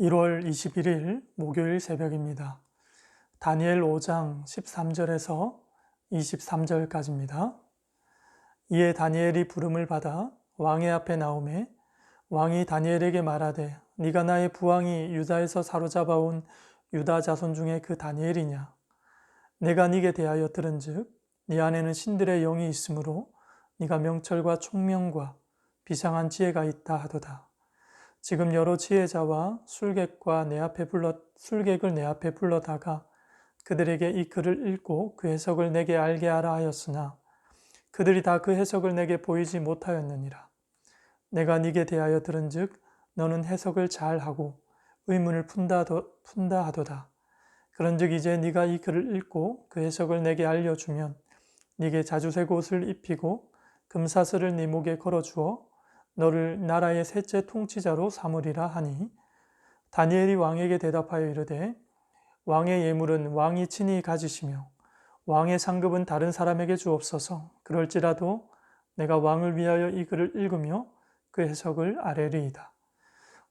1월 21일 목요일 새벽입니다. 다니엘 5장 13절에서 23절까지입니다. 이에 다니엘이 부름을 받아 왕의 앞에 나오매 왕이 다니엘에게 말하되 네가 나의 부왕이 유다에서 사로잡아 온 유다 자손 중에 그 다니엘이냐 내가 네게 대하여 들은즉 네 안에는 신들의 영이 있으므로 네가 명철과 총명과 비상한 지혜가 있다 하도다. 지금 여러 지혜자와 술객과 내 앞에 불러 술객을 내 앞에 불러다가 그들에게 이 글을 읽고 그 해석을 내게 알게 하라 하였으나 그들이 다 그 해석을 내게 보이지 못하였느니라. 내가 네게 대하여 들은즉 너는 해석을 잘 하고 의문을 푼다, 푼다 하도다. 그런즉 이제 네가 이 글을 읽고 그 해석을 내게 알려주면 네게 자주색 옷을 입히고 금사슬을 네 목에 걸어주어 너를 나라의 셋째 통치자로 삼으리라 하니 다니엘이 왕에게 대답하여 이르되 왕의 예물은 왕이 친히 가지시며 왕의 상급은 다른 사람에게 주옵소서 그럴지라도 내가 왕을 위하여 이 글을 읽으며 그 해석을 아뢰리이다.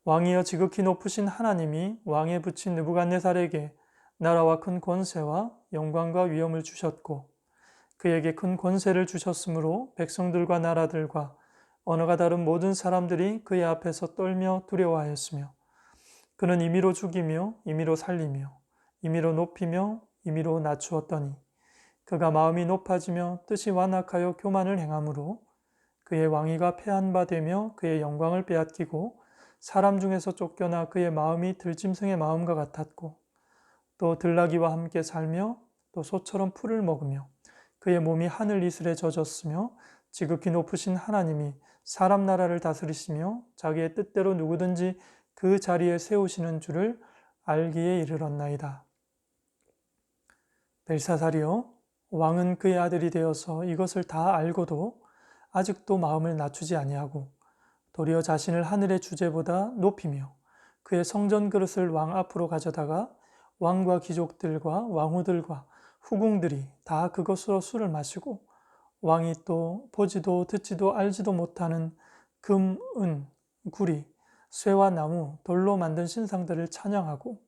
왕이여 지극히 높으신 하나님이 왕에 붙인 느부갓네살에게 나라와 큰 권세와 영광과 위엄을 주셨고 그에게 큰 권세를 주셨으므로 백성들과 나라들과 언어가 다른 모든 사람들이 그의 앞에서 떨며 두려워하였으며 그는 임의로 죽이며 임의로 살리며 임의로 높이며 임의로 낮추었더니 그가 마음이 높아지며 뜻이 완악하여 교만을 행함으로 그의 왕위가 패한 바 되며 그의 영광을 빼앗기고 사람 중에서 쫓겨나 그의 마음이 들짐승의 마음과 같았고 또 들나귀와 함께 살며 또 소처럼 풀을 먹으며 그의 몸이 하늘 이슬에 젖었으며 지극히 높으신 하나님이 사람 나라를 다스리시며 자기의 뜻대로 누구든지 그 자리에 세우시는 줄을 알기에 이르렀나이다. 벨사살이요 왕은 그의 아들이 되어서 이것을 다 알고도 아직도 마음을 낮추지 아니하고 도리어 자신을 하늘의 주제보다 높이며 그의 성전 그릇을 왕 앞으로 가져다가 왕과 귀족들과 왕후들과 후궁들이 다 그것으로 술을 마시고 왕이 또 보지도 듣지도 알지도 못하는 금, 은, 구리, 쇠와 나무, 돌로 만든 신상들을 찬양하고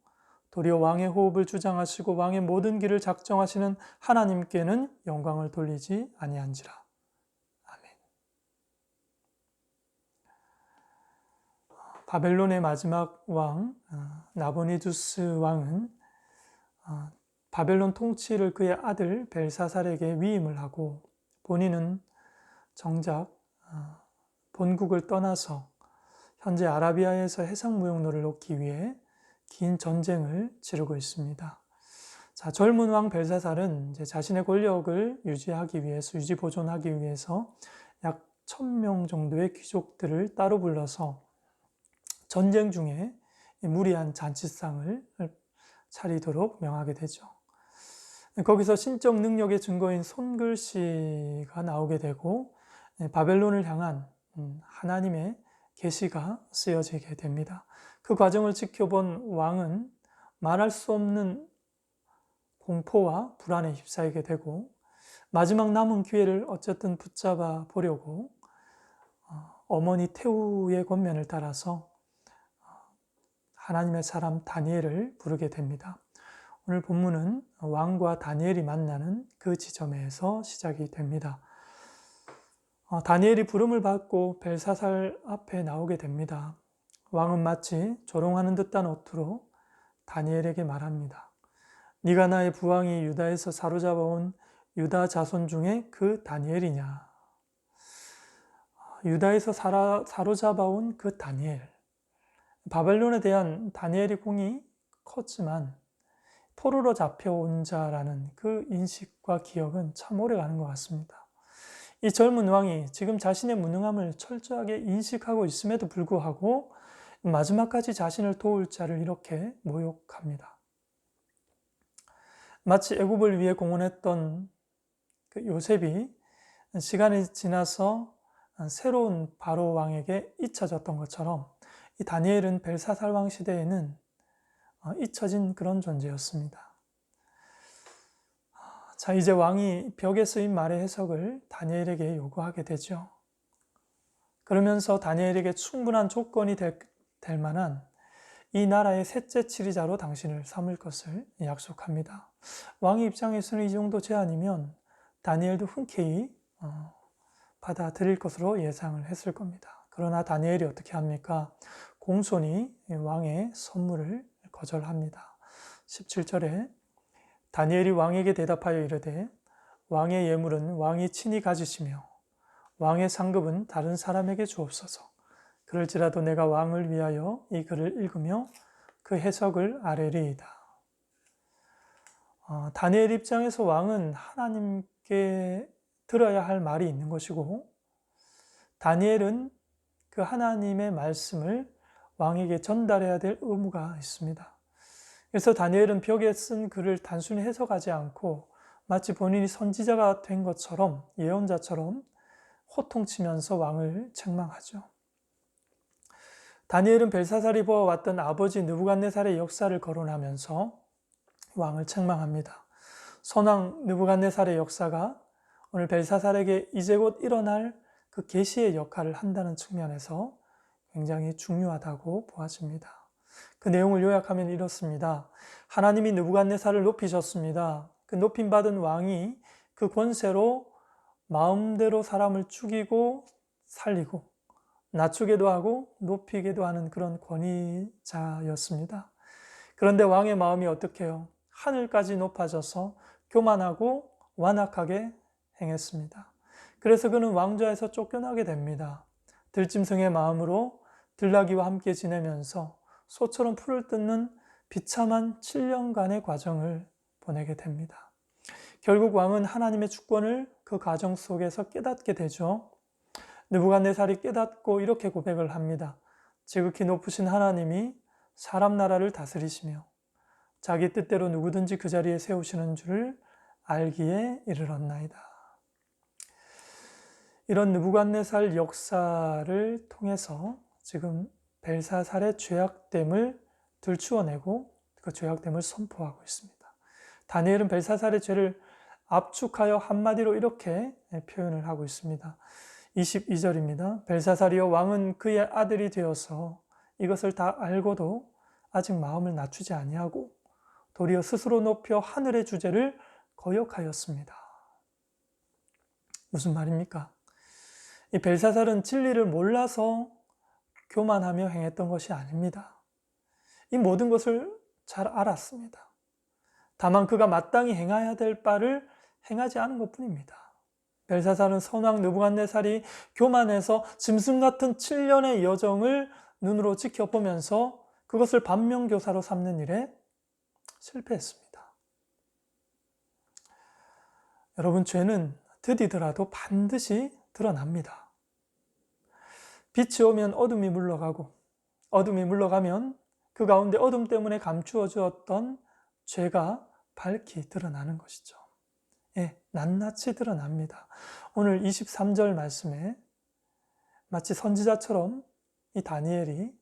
도리어 왕의 호흡을 주장하시고 왕의 모든 길을 작정하시는 하나님께는 영광을 돌리지 아니한지라. 바벨론의 마지막 왕 어, 나보니두스 왕은 어, 바벨론 통치를 그의 아들 벨사살에게 위임을 하고 본인은 정작 어, 본국을 떠나서 현재 아라비아에서 해상무용로를 놓기 위해 긴 전쟁을 치르고 있습니다. 자, 젊은 왕 벨사살은 자신의 권력을 유지하기 위해서, 유지 보존하기 위해서 약 1000명 정도의 귀족들을 따로 불러서 전쟁 중에 무리한 잔치상을 차리도록 명하게 되죠. 거기서 신적 능력의 증거인 손글씨가 나오게 되고 바벨론을 향한 음, 하나님의 계시가 쓰여지게 됩니다. 그 과정을 지켜본 왕은 말할 수 없는 공포와 불안에 휩싸이게 되고 마지막 남은 기회를 어쨌든 붙잡아 보려고 어, 어머니 태우의 권면을 따라서 어, 하나님의 사람 다니엘을 부르게 됩니다. 오늘 본문은 왕과 다니엘이 만나는 그 지점에서 시작이 됩니다. 어, 다니엘이 부름을 받고 벨사살 앞에 나오게 됩니다. 왕은 마치 조롱하는 듯한 어투로 다니엘에게 말합니다. 네가 나의 부왕이 유다에서 사로잡아온 유다 자손 중에 그 다니엘이냐? 유다에서 사라, 사로잡아온 그 다니엘. 바벨론에 대한 다니엘의 공이 컸지만 포로로 잡혀온 자라는 그 인식과 기억은 참 오래 가는 것 같습니다. 이 젊은 왕이 지금 자신의 무능함을 철저하게 인식하고 있음에도 불구하고 마지막까지 자신을 도울 자를 이렇게 모욕합니다. 마치 애굽을 위해 공헌했던 그 요셉이 시간이 지나서 새로운 바로 왕에게 잊혀졌던 것처럼 이 다니엘은 벨사살 왕 시대에는 어, 잊혀진 그런 존재였습니다. 자, 이제 왕이 벽에 쓰인 말의 해석을 다니엘에게 요구하게 되죠. 그러면서 다니엘에게 충분한 조건이 될, 될 만한 이 나라의 셋째 치리자로 당신을 삼을 것을 약속합니다. 왕의 입장에서는 이 정도 제안이면 다니엘도 흔쾌히 어, 받아들일 것으로 예상을 했을 겁니다. 그러나 다니엘이 어떻게 합니까? 공손히 왕의 선물을 거절합니다. 17절에 다니엘이 왕에게 대답하여 이르되 왕의 예물은 왕이 친히 가지시며 왕의 상급은 다른 사람에게 주옵소서. 그럴지라도 내가 왕을 위하여 이 글을 읽으며 그 해석을 아뢰리이다. 어, 다니엘 입장에서 왕은 하나님께 들어야 할 말이 있는 것이고 다니엘은 그 하나님의 말씀을 왕에게 전달해야 될 의무가 있습니다. 그래서 다니엘은 벽에 쓴 글을 단순히 해석하지 않고 마치 본인이 선지자가 된 것처럼 예언자처럼 호통치면서 왕을 책망하죠. 다니엘은 벨사살이 보아왔던 아버지 느부갓네살의 역사를 거론하면서 왕을 책망합니다. 선왕 느부갓네살의 역사가 오늘 벨사살에게 이제 곧 일어날 그 계시의 역할을 한다는 측면에서 굉장히 중요하다고 보아집니다. 그 내용을 요약하면 이렇습니다. 하나님이 느부갓네살을 높이셨습니다. 그 높임 받은 왕이 그 권세로 마음대로 사람을 죽이고 살리고 낮추게도 하고 높이게도 하는 그런 권위자였습니다. 그런데 왕의 마음이 어떻게요? 하늘까지 높아져서 교만하고 완악하게 행했습니다. 그래서 그는 왕좌에서 쫓겨나게 됩니다. 들짐승의 마음으로 들나귀와 함께 지내면서 소처럼 풀을 뜯는 비참한 7년간의 과정을 보내게 됩니다. 결국 왕은 하나님의 주권을 그 과정 속에서 깨닫게 되죠. 느부갓네살이 깨닫고 이렇게 고백을 합니다. 지극히 높으신 하나님이 사람 나라를 다스리시며 자기 뜻대로 누구든지 그 자리에 세우시는 줄을 알기에 이르렀나이다. 이런 느부갓네살 역사를 통해서 지금 벨사살의 죄악됨을 들추어내고 그 죄악됨을 선포하고 있습니다. 다니엘은 벨사살의 죄를 압축하여 한마디로 이렇게 표현을 하고 있습니다. 22절입니다. 벨사살이여 왕은 그의 아들이 되어서 이것을 다 알고도 아직 마음을 낮추지 아니하고 도리어 스스로 높여 하늘의 주제를 거역하였습니다. 무슨 말입니까? 이 벨사살은 진리를 몰라서 교만하며 행했던 것이 아닙니다. 이 모든 것을 잘 알았습니다. 다만 그가 마땅히 행해야 될 바를 행하지 않은 것 뿐입니다. 벨사살은 선왕 느부갓네살이 교만해서 짐승 같은 7년의 여정을 눈으로 지켜보면서 그것을 반면교사로 삼는 일에 실패했습니다. 여러분, 죄는 드디더라도 반드시 드러납니다. 빛이 오면 어둠이 물러가고, 어둠이 물러가면 그 가운데 어둠 때문에 감추어 주었던 죄가 밝히 드러나는 것이죠. 예, 낱낱이 드러납니다. 오늘 23절 말씀에 마치 선지자처럼 이 다니엘이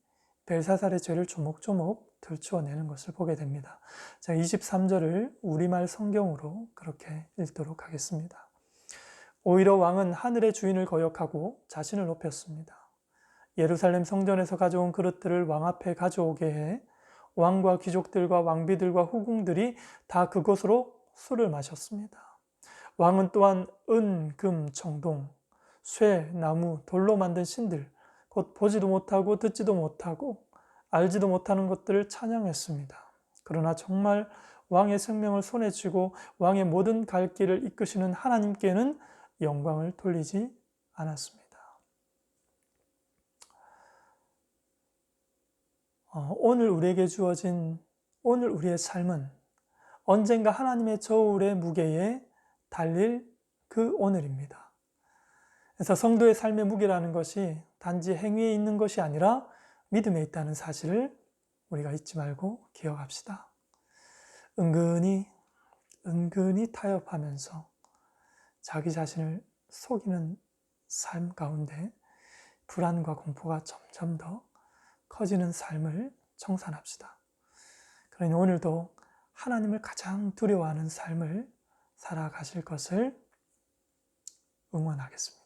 벨사살의 죄를 조목조목 들추어내는 것을 보게 됩니다. 자, 23절을 우리말 성경으로 그렇게 읽도록 하겠습니다. 오히려 왕은 하늘의 주인을 거역하고 자신을 높였습니다. 예루살렘 성전에서 가져온 그릇들을 왕 앞에 가져오게 해 왕과 귀족들과 왕비들과 후궁들이 다 그곳으로 술을 마셨습니다. 왕은 또한 은, 금, 청동, 쇠, 나무, 돌로 만든 신들, 곧 보지도 못하고 듣지도 못하고 알지도 못하는 것들을 찬양했습니다. 그러나 정말 왕의 생명을 손에 쥐고 왕의 모든 갈 길을 이끄시는 하나님께는 영광을 돌리지 않았습니다. 어, 오늘 우리에게 주어진 오늘 우리의 삶은 언젠가 하나님의 저울의 무게에 달릴 그 오늘입니다. 그래서 성도의 삶의 무게라는 것이 단지 행위에 있는 것이 아니라 믿음에 있다는 사실을 우리가 잊지 말고 기억합시다. 은근히, 은근히 타협하면서 자기 자신을 속이는 삶 가운데 불안과 공포가 점점 더 커지는 삶을 청산합시다. 그러니 오늘도 하나님을 가장 두려워하는 삶을 살아가실 것을 응원하겠습니다.